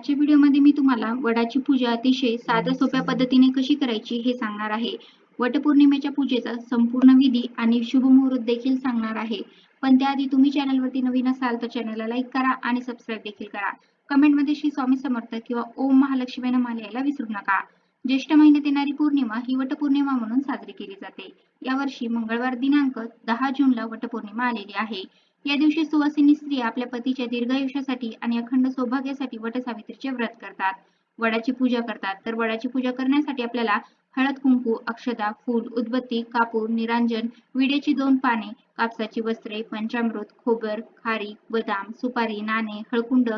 आजच्या व्हिडिओमध्ये मी तुम्हाला वडाची पूजा अतिशय साध्या सोप्या पद्धतीने कशी करायची हे सांगणार आहे. वटपौर्णिमेच्या पूजेचा संपूर्ण विधी आणि शुभ मुहूर्त देखील सांगणार आहे. पण त्याआधी तुम्ही चॅनलवरती नवीन असाल तर चॅनलला लाईक करा आणि सबस्क्राईब देखील करा. कमेंटमध्ये श्री स्वामी समर्थ किंवा ओम महालक्ष्मी नाम लिहायला विसरू नका. ज्येष्ठ महिन्यात येणारी पौर्णिमा ही वटपौर्णिमा म्हणून साजरी केली जाते. यावर्षी मंगळवार दिनांक दहा जूनला वटपौर्णिमा आलेली आहे. या दिवशी सुवासिनी स्त्री आपल्या पतीच्या दीर्घायुष्यासाठी आणि अखंड सौभाग्यासाठी वटसावित्रीचे व्रत करतात. वडाची पूजा करतात. तर वडाची पूजा करण्यासाठी आपल्याला हळद कुंकू अक्षदा फूल उदबत्ती कापूर निरांजन विड्याची दोन पाने कापसाची वस्त्रे पंचामृत खोबर खारी बदाम सुपारी नाणे हळकुंड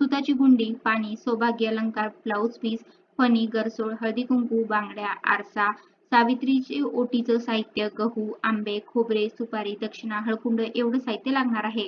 सुताची गुंडी पाणी सौभाग्य अलंकार ब्लाऊज पीस फणी गरसोळ हळदी कुंकू बांगड्या आरसा सावित्रीचे ओटीचं साहित्य गहू आंबे खोबरे सुपारी दक्षिणा हळकुंड एवढं साहित्य लागणार आहे.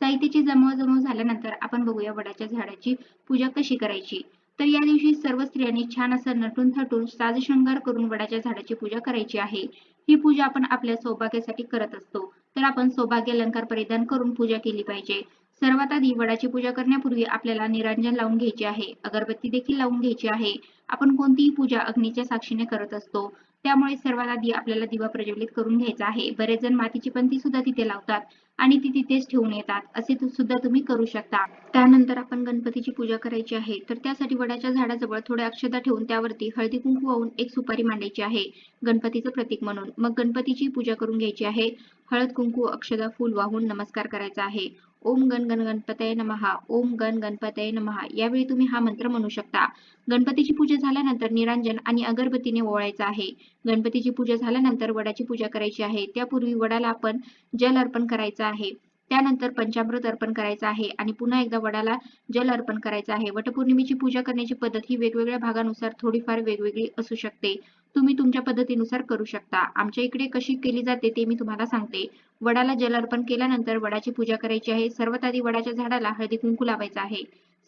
साहित्याची जमवजमव झाल्यानंतर आपण बघूया वडाच्या झाडाची पूजा कशी करायची. तर या दिवशी सर्व स्त्रियांनी छान असं नटून थटून साजशृंगार करून वडाच्या झाडाची पूजा करायची आहे. ही पूजा आपण आपल्या सौभाग्यासाठी करत असतो. तर आपण सौभाग्य अलंकार परिधान करून पूजा केली पाहिजे. सर्वात आधी वडाची पूजा करण्यापूर्वी आपल्याला निरांजन लावून घ्यायचे आहे. अगरबत्ती देखील लावून घ्यायची आहे. आपण कोणतीही पूजा अग्नीच्या साक्षीने करत असतो. त्यामुळे सर्वात आधी आपल्याला दिवा प्रज्वलित करून घ्यायचा आहे. बरेच जण मातीची पंती सुद्धा तिथे लावतात आणि ती तिथेच ठेवून येतात. असे सुद्धा तुम्ही करू शकता. त्यानंतर आपण गणपतीची पूजा करायची आहे. तर त्यासाठी वडाच्या झाडाजवळ थोड्या अक्षता ठेवून त्यावरती हळदी कुंकू वाहून एक सुपारी मांडायची आहे. गणपतीचं प्रतीक म्हणून. मग गणपतीची पूजा करून घ्यायची आहे. हळद कुंकू अक्षदा फूल वाहून नमस्कार करायचा आहे. ओम गण गण गणपतय नमहा. ओम गण गणपतय नमहा. यावेळी तुम्ही हा मंत्र म्हणू शकता. गणपतीची पूजा झाल्यानंतर निरांजन आणि अगरबत्तीने ओवाळायचं आहे. गणपतीची पूजा झाल्यानंतर वडाची पूजा करायची आहे. त्यापूर्वी वडाला आपण जल अर्पण करायचं आहे. त्यानंतर पंचामृत अर्पण करायचं आहे आणि पुन्हा एकदा वडाला जल अर्पण करायचं आहे. वटपौर्णिमेची पूजा करण्याची पद्धत ही वेगवेगळ्या भागानुसार थोडीफार वेगवेगळी असू शकते. तुम्ही तुमच्या पद्धतीनुसार करू शकता. आमच्या इकडे कशी केली जाते ते मी तुम्हाला सांगते. वडाला जल अर्पण केल्यानंतर वडाची पूजा करायची आहे. सर्वात आधी वडाच्या झाडाला हळदी कुंकू लावायचा आहे.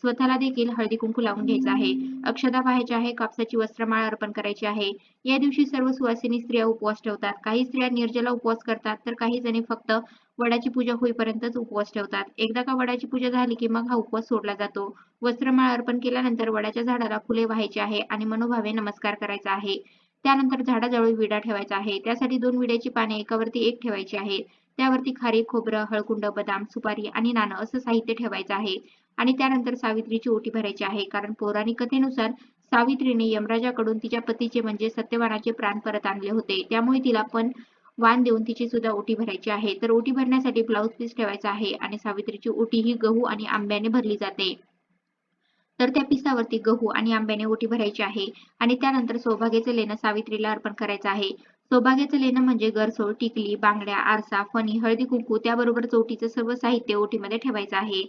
स्वतःला देखील हळदी कुंकू लावून घ्यायचा आहे. अक्षदा पाहायच्या आहे कापसाची वस्त्रमाळ अर्पण करायची आहे. या दिवशी सर्व सुवासिनी स्त्रिया उपवास ठेवतात. काही स्त्रिया निर्जला उपवास करतात तर काही जणी फक्त वडाची पूजा होईपर्यंतच उपवास ठेवतात. एकदा का वडाची पूजा झाली की मग हा उपवास सोडला जातो. वस्त्रमाळ अर्पण केल्यानंतर वडाच्या झाडाला फुले व्हायची आहे आणि मनोभावे नमस्कार करायचा आहे. त्यानंतर झाडाजवळ विडा ठेवायचा आहे. त्यासाठी दोन विड्याची पाने एकावरती एक ठेवायची आहेत त्यावरती खारी खोबरं हळकुंड बदाम सुपारी आणि नाणं असं साहित्य ठेवायचं आहे. आणि त्यानंतर सावित्रीची ओटी भरायची आहे. कारण पौराणिक कथेनुसार सावित्रीने यमराजाकडून तिच्या पतीचे म्हणजे सत्यवानाचे प्राण परत आणले होते. त्यामुळे तिला पण वाण देऊन तिची सुद्धा ओटी भरायची आहे. तर ओटी भरण्यासाठी ब्लाऊज पीस ठेवायचा आहे आणि सावित्रीची ओटी ही गहू आणि आंब्याने भरली जाते. तर त्या पिसावरती गहू आणि आंब्याने ओटी भरायची आहे आणि त्यानंतर सौभाग्याचं लेणं सावित्रीला अर्पण करायचं आहे. सौभाग्याचं लेणं म्हणजे गरसोळ टिकली बांगड्या आरसा फणी हळदी कुंकू त्याबरोबर चोटीचं सर्व साहित्य ओटीमध्ये ठेवायचं आहे.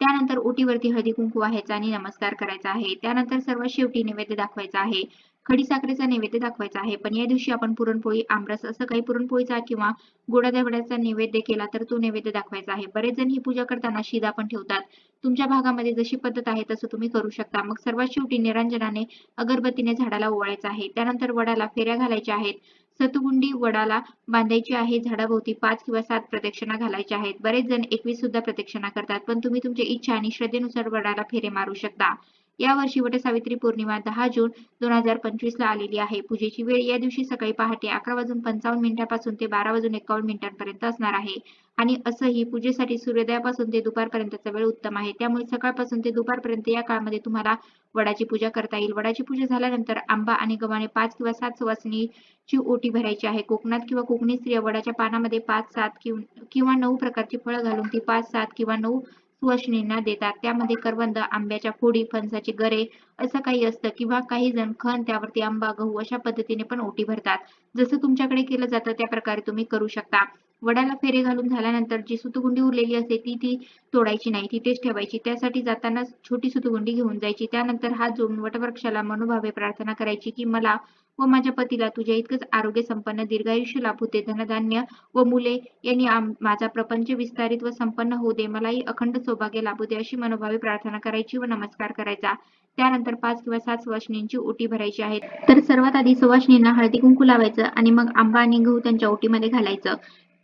त्यानंतर ओटीवरती हळदी कुंकू व्हायचा आणि नमस्कार करायचा आहे. त्यानंतर सर्व शेवटी नैवेद्य दाखवायचा आहे. खडीसाखरेचा नैवेद्य दाखवायचा आहे. पण या दिवशी आपण पुरणपोळी आमरस असं काही पुरणपोळीचा किंवा गोडाधोडाचा नैवेद्य केला तर तो नैवेद्य दाखवायचा आहे. बरेच जण ही पूजा करताना शिदा पण ठेवतात. तुमच्या भागामध्ये जशी पद्धत आहे तसं तुम्ही करू शकता. मग सर्वात शेवटी निरांजनाने अगरबत्तीने झाडाला ओवाळायचं आहे. त्यानंतर वडाला फेऱ्या घालायच्या आहेत. सतगुंडी वडाला बांधायची आहे. झाडाभोवती पाच किंवा सात प्रदक्षिणा घालायच्या आहेत. बरेच जण एकवीस सुद्धा प्रदक्षिणा करतात. पण तुम्ही तुमच्या इच्छा आणि श्रद्धेनुसार वडाला फेरे मारू शकता. या वर्षी वटसावित्री पौर्णिमा दहा जून दोन हजार पंचवीस ला आलेली आहे. पूजेची वेळ या दिवशी सकाळी पहाटे अकरा वाजून पंचावन्न मिनिटांपासून ते बारा वाजून एकावन्न मिनिटांपर्यंत असणार आहे. आणि असंही पूजेसाठी सूर्योदयापासून ते दुपारपर्यंतचा वेळ उत्तम आहे. त्यामुळे सकाळपासून ते दुपारपर्यंत या काळामध्ये तुम्हाला वडाची पूजा करता येईल. वडाची पूजा झाल्यानंतर आंबा आणि गव्हाने पाच किंवा सात सुवासिनीची ओटी भरायची आहे. कोकणात किंवा कोकणी स्त्रिया वडाच्या पानामध्ये पाच सात किंवा किंवा नऊ प्रकारची फळं घालून ती पाच सात किंवा नऊ सुवासिनींना देतात त्यामध्ये करवंद आंब्याच्या फोडी फणसाचे गरे असं काही असतं किंवा काही जण खण त्यावरती आंबा गहू अशा पद्धतीने पण ओटी भरतात. जसं तुमच्याकडे केलं जातं त्या प्रकारे तुम्ही करू शकता. वडाला फेरे घालून झाल्यानंतर जी सुतगुंडी उरलेली असते ती ती तोडायची नाही तिथेच ठेवायची. त्यासाठी जाताना छोटी सुतगुंडी घेऊन जायची. त्यानंतर हात जोडून वटवृक्षाला मनोभावे प्रार्थना करायची की मला व माझ्या पतीला तुझ्या इतकंच आरोग्य संपन्न दीर्घायुष्य लाभू दे धनधान्य व मुले यांनी माझा प्रपंच विस्तारित व संपन्न होऊ दे मलाही अखंड सौभाग्य लाभू दे अशी मनोभावे प्रार्थना करायची व नमस्कार करायचा. त्यानंतर पाच किंवा सात सुवासिनींची ओटी भरायची आहे. तर सर्वात आधी सुवासिनींना हळदी कुंकू लावायचं आणि मग आंबा आणि गहू त्यांच्या ओटीमध्ये घालायचं.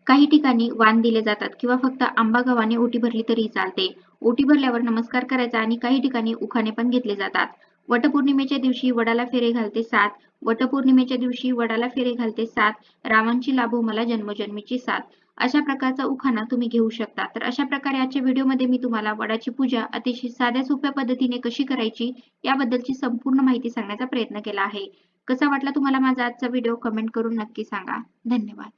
काही ठिकाणी वाण दिले जातात किंवा फक्त आंबा गव्हाने ओटी भरली तरी चालते. ओटी भरल्यावर नमस्कार करायचा आणि काही ठिकाणी उखाणे पण घेतले जातात. वटपौर्णिमेच्या दिवशी वडाला फेरे घालते सात. वटपौर्णिमेच्या दिवशी वडाला फेरे घालते सात. रामांची लाभो मला जन्मजन्मीची साथ अशा प्रकारचा उखाणा तुम्ही घेऊ शकता. तर अशा प्रकारे आजच्या व्हिडिओमध्ये मी तुम्हाला वडाची पूजा अतिशय साध्या सोप्या पद्धतीने कशी करायची याबद्दलची संपूर्ण माहिती सांगण्याचा प्रयत्न केला आहे. कसा वाटला तुम्हाला माझा आजचा व्हिडिओ कमेंट करून नक्की सांगा. धन्यवाद.